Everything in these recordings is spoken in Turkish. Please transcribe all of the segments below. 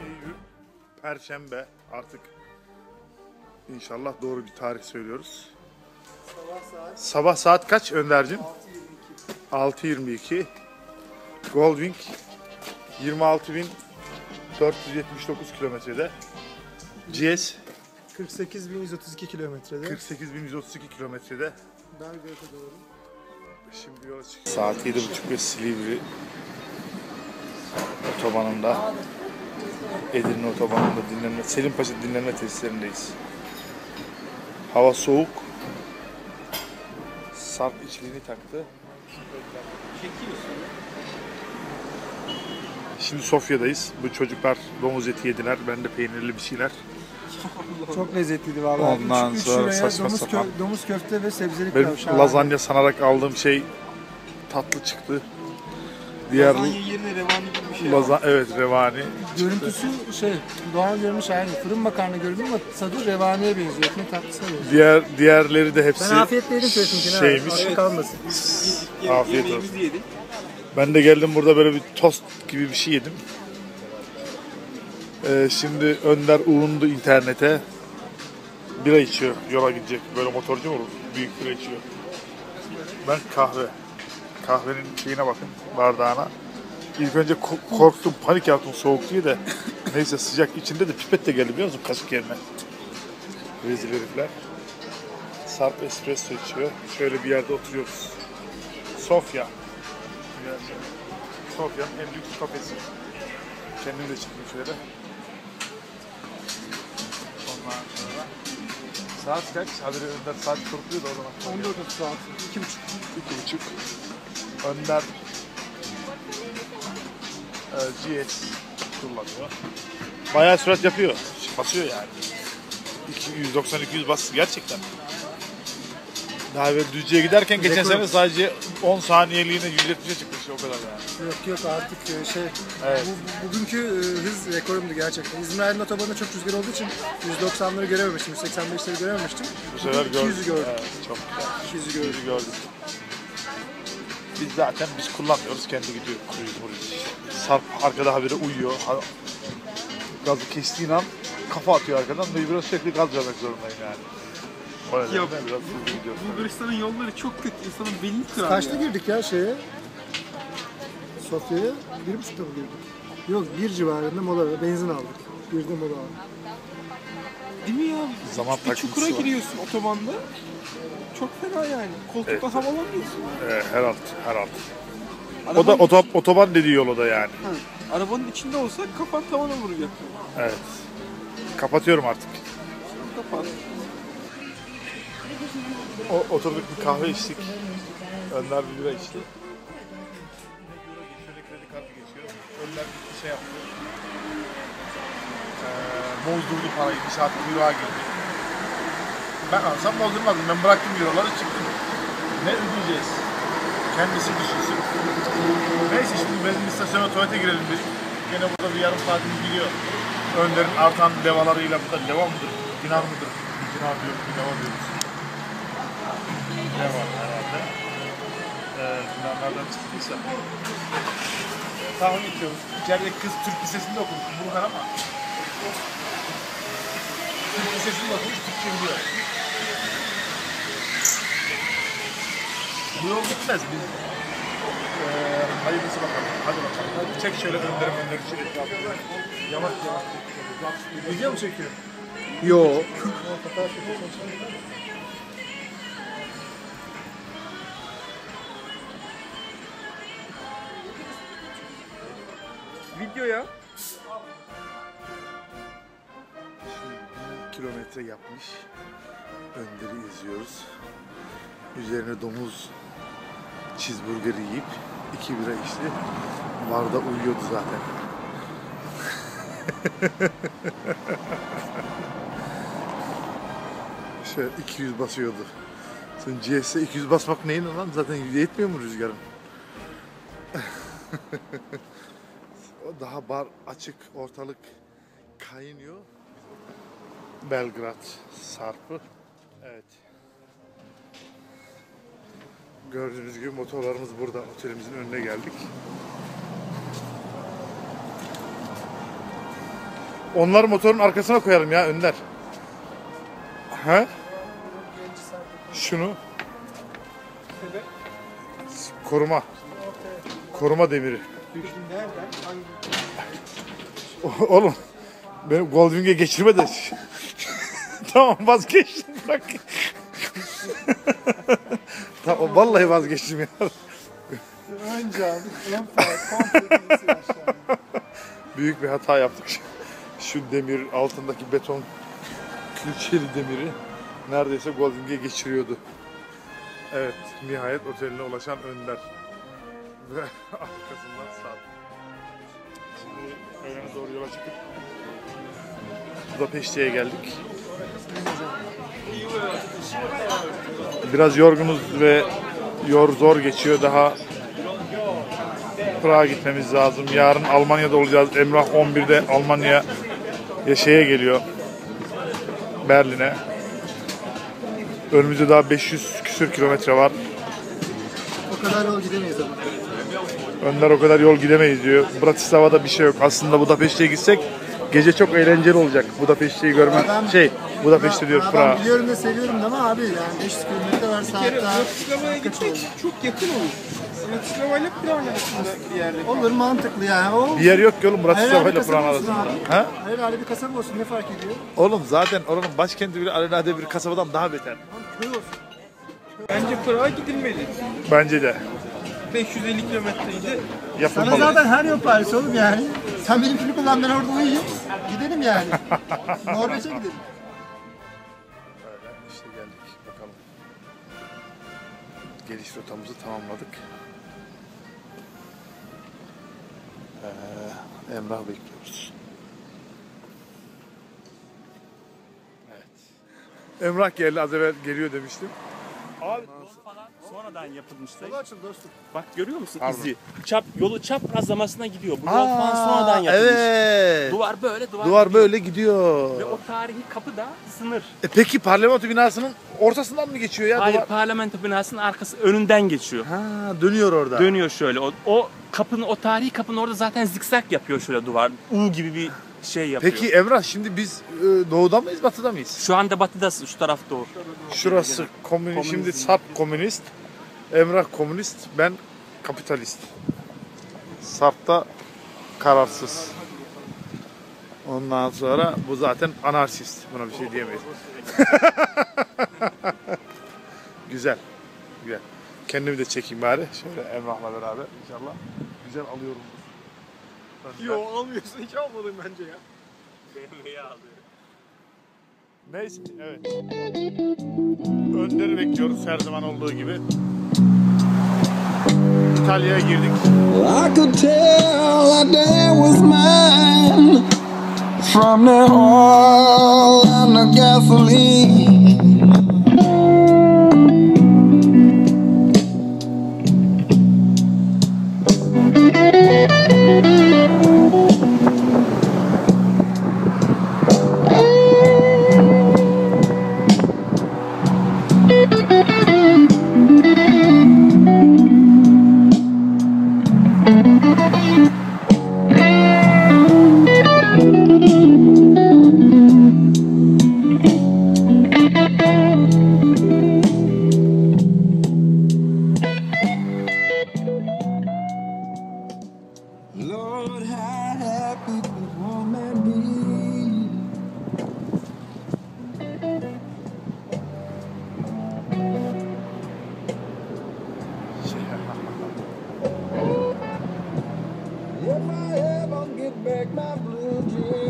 Eylül Perşembe artık inşallah doğru bir tarih söylüyoruz. Sabah saat Sabah saat kaç Önder'cim? 6.22. 6.22 Goldwing 26.479 kilometrede GS 48.132 kilometrede. 48.132 kilometrede Belgrad'a doğru. Şimdi yola çıkıyoruz. Saat 7.30 ve Silivri otobanında Edirne otobanında dinlenme Selimpaşa dinlenme tesislerindeyiz. Hava soğuk. Sarp içliğini taktı. Şimdi Sofya'dayız. Bu çocuklar domuz eti yediler. Ben de peynirli bir şeyler. Çok lezzetliydi vallahi. Ondan 3 sonra liraya saçma domuz, sapan. kö- domuz köfte ve sebzeli Benim lazanya sanarak aldığım şey tatlı çıktı. Diğer Lazanya yerine revani gibi bir şey Laza evet revani. Görüntüsü şey, doğal görünüş aynı. Fırın makarna görünüyor ama tadı revaniye benziyor. Ekmek tatlısına benziyor. Diğer diğerleri de hepsi Ben afiyetle yedim Feyz'in şeymiş. Aşık kalmasın. Ye- Afiyet olsun. yedik. Ben de geldim burada böyle bir tost gibi bir şey yedim. Ee, şimdi Önder uğundu internete. Bira içiyor. Yola gidecek. Böyle motorcu mu olur? Büyük bira içiyor. Ben kahve. Kahvenin şeyine bakın. Bardağına. İlk önce ko- korktum, panik yaptım soğuk diye de. Neyse sıcak içinde de pipet de geldi biliyor musun kaşık yerine. Rezil herifler. Sarp espresso içiyor. Şöyle bir yerde oturuyoruz. Sofya. Sofya'nın en lüks kafesi. Kendim de çıktım şöyle. Ondan sonra saat kaç? Haberi Önder saat kurtluyor da o zaman. 14 saat, 2,5. İki buçuk. Önder GS kullanıyor. Bayağı sürat yapıyor. Basıyor yani. 290-200 bas gerçekten. Daha evvel Düzce'ye giderken geçen Rekor. sene sadece 10 saniyeliğine 170'e çıkmış o kadar yani. Yok yok artık e, şey, Evet. bu, bu- bugünkü e, hız rekorumdu gerçekten. İzmir Aydın Otobanı'nda çok rüzgar olduğu için 190'ları görememiştim, 185'leri görememiştim. Bu sefer gördük. 200'ü gördüm. Evet, çok güzel. 200'ü gördüm. Bizi gördük. Biz zaten biz kullanmıyoruz. Kendi gidiyor cruise cruise. Sarp arkada habire uyuyor. Ha- Gazı kestiğin an kafa atıyor arkadan ve biraz sürekli gaz vermek zorundayım yani. O nedenle Ya, biraz hızlı gidiyoruz. Bulgaristan'ın yolları çok kötü. İnsanın belini kırar Kaçta ya. girdik ya şeye? Sofya'ya bir buçukta mı girdik? Yok bir civarında mola benzin aldık. Bir de mola aldık. Zaman Bir takıntısı çukura var. giriyorsun otobanda. Çok fena yani. Koltukta Evet. havalanmıyorsun. Ee, her alt, her alt. O Arabanın, da oto, otoban dediği yol o da yani. Ha, arabanın içinde olsa kafan tavana vuracak. Evet. Kapatıyorum artık. Kapat. O, oturduk bir kahve içtik. Önder bir bira içti. Şöyle kredi kartı geçiyor. Önder bir şey yaptı. Ee, bozdurdu parayı. Bir saat kuyruğa girdi. Ben alsam bozdurmadım. Ben bıraktım euroları çıktım. Ne ödeyeceğiz? Kendisi düşünsün. Neyse şimdi benzin istasyonuna tuvalete girelim dedik. Gene burada bir yarım saatimiz gidiyor. Önder'in artan devalarıyla burada deva mıdır? Dinar mıdır? Dinar diyoruz, bir deva diyoruz. Deva herhalde. Ee, dinarlardan çıktıysa. Tahmin ediyoruz. İçeride kız Türk Lisesi'nde okumuş. Burhan ama. Türk Lisesi'nde okumuş, Türkçe biliyor. Bu yol gitmez biz. Ee, hayırlısı bakalım. Hadi bakalım. Hadi çek şöyle önderim önderim şöyle. Yavaş yavaş. Video mu çekiyor? Yo. Videoya kilometre yapmış. Önder'i izliyoruz. Üzerine domuz cheeseburger yiyip iki bira içti. Barda uyuyordu zaten. Şöyle 200 basıyordu. Sen GS'e 200 basmak neyin lan? Zaten yetmiyor mu rüzgarın? daha bar açık, ortalık kaynıyor. Belgrad Sarpı. Evet. Gördüğünüz gibi motorlarımız burada. Otelimizin önüne geldik. Onlar motorun arkasına koyalım ya Önder. He? Şunu. Koruma. Koruma demiri. Nereden? Hangi? Oğlum benim Goldwing'e geçirme de. tamam vazgeçtim bırak. tamam vallahi vazgeçtim ya. Önce. Büyük bir hata yaptık. Şu demir altındaki beton külçeli demiri neredeyse Goldwing'e geçiriyordu. Evet, nihayet oteline ulaşan Önder. Ve arkasından Sarp. Şimdi öğlene doğru yola çıkıp Budapeşte'ye geldik. Biraz yorgunuz ve yor zor geçiyor. Daha Prag'a gitmemiz lazım. Yarın Almanya'da olacağız. Emrah 11'de Almanya ya şeye geliyor. Berlin'e. Önümüzde daha 500 küsür kilometre var. O kadar yol gidemeyiz ama. Önder o kadar yol gidemeyiz diyor. Bratislava'da bir şey yok. Aslında Budapeşte'ye gitsek gece çok eğlenceli olacak. Budapeşte'yi görmen Ben- şey Budapeşte diyor Prag. Ben biliyorum da seviyorum da ama abi yani 500 kilometre var Bir kere. Bratislava'ya gitmek çok yakın olur. Bratislava ile Prag arasında bir yerde. Olur mantıklı yani. O Bir yer yok ki oğlum Bratislava Herhalde ile olsun arasında. Ha? Hayır abi bir kasaba olsun ne fark ediyor? Oğlum zaten oranın başkenti bile alelade bir kasabadan daha beter. Abi köy olsun. Bence Prag'a gidilmeli. Bence de. 550 kilometreyi de Sana Yapılmalı. zaten her yol Paris oğlum yani. Sen benimkini kullan ben orada uyuyayım. Gidelim yani. Norveç'e gidelim. Öyle işte geldik bakalım. Geliş rotamızı tamamladık. Ee, Emrah bekliyoruz. Evet. Emrah geldi az evvel geliyor demiştim. Abi falan sonradan yapılmıştı. Yolu açıl dostum. Bak görüyor musun Pardon. izi? Çap, yolu çaprazlamasına gidiyor. Bu yol falan sonradan yapılmış. Evet. Duvar böyle duvar. Duvar böyle gidiyor. Ve o tarihi kapı da sınır. E peki parlamento binasının ortasından mı geçiyor ya Hayır duvar? parlamento binasının arkası önünden geçiyor. Ha dönüyor orada. Dönüyor şöyle. O, o kapının o tarihi kapının orada zaten zikzak yapıyor şöyle duvar. U gibi bir şey yapıyor. Peki Emrah şimdi biz e, doğuda mıyız batıda mıyız? şu anda batıdasın şu taraf doğu. Şurası komünist, şimdi Sarp komünist, Emrah komünist, ben kapitalist. Sarp da kararsız. Ondan sonra bu zaten anarşist. Buna bir şey diyemeyiz. Güzel. Güzel. Kendimi de çekeyim bari. Şöyle Emrah'la beraber inşallah. Güzel alıyorum. Yo almıyorsun hiç almadın bence ya. Neyse evet. Önder'i bekliyoruz her zaman olduğu gibi. İtalya'ya girdik. I could tell that day was mine from the oil and the gasoline. Lord, how happy be? If I ever get back my blue jeans.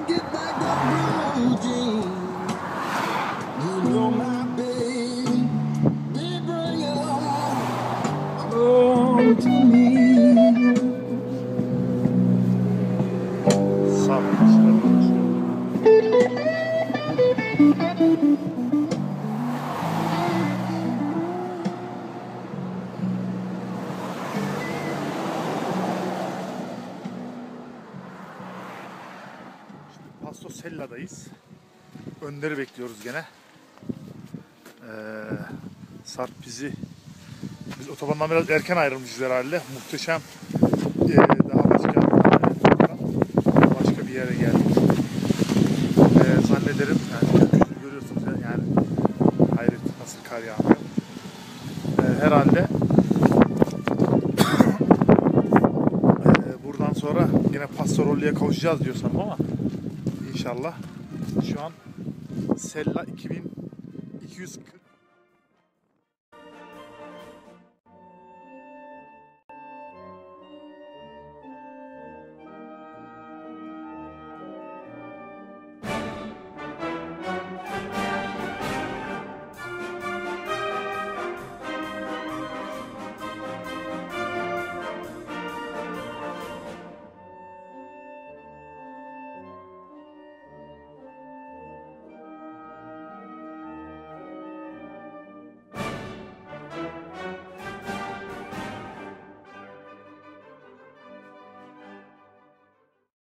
Get back that blue Sella'dayız. Önder'i bekliyoruz gene. Ee, Sarp bizi biz otobandan biraz erken ayrılmışız herhalde. Muhteşem ee, daha başka başka bir yere geldik. Ee, zannederim yani görüyorsunuz ya, yani hayret nasıl kar yağmıyor. Ee, herhalde ee, buradan sonra yine Pastorolli'ye kavuşacağız diyor sanırım ama inşallah. Şu an Sella 2240